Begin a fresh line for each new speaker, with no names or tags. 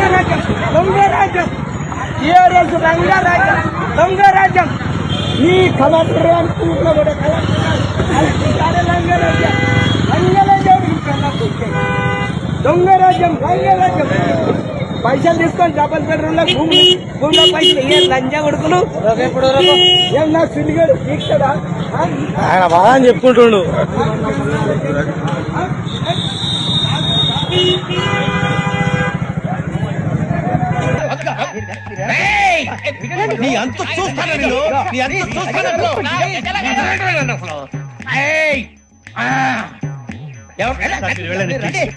TRS లంగారాజ్యం దొంగరాజ్యం TRS లంగారాజ్యం దొంగరాజ్యం నీ collector అనుకుంటున్నా కూడా కలెక్టర్ ఈ కలెక్టర్ దొంగరాజ్యం లంగరాజ్యం పైసలు తీసుకొని డబల్ బెడ్రూమ్ భూమి భూమిలో పైసలు ఏ లంజా కొడుకులు? ఏం నా సిలిగాడు
ఆయన బాగా చెప్పుకుంటుండు.
నీ అంత చూస్తాను నేను? నీ అంత చూస్తాను! ఎవరు? వెళ్ళండి,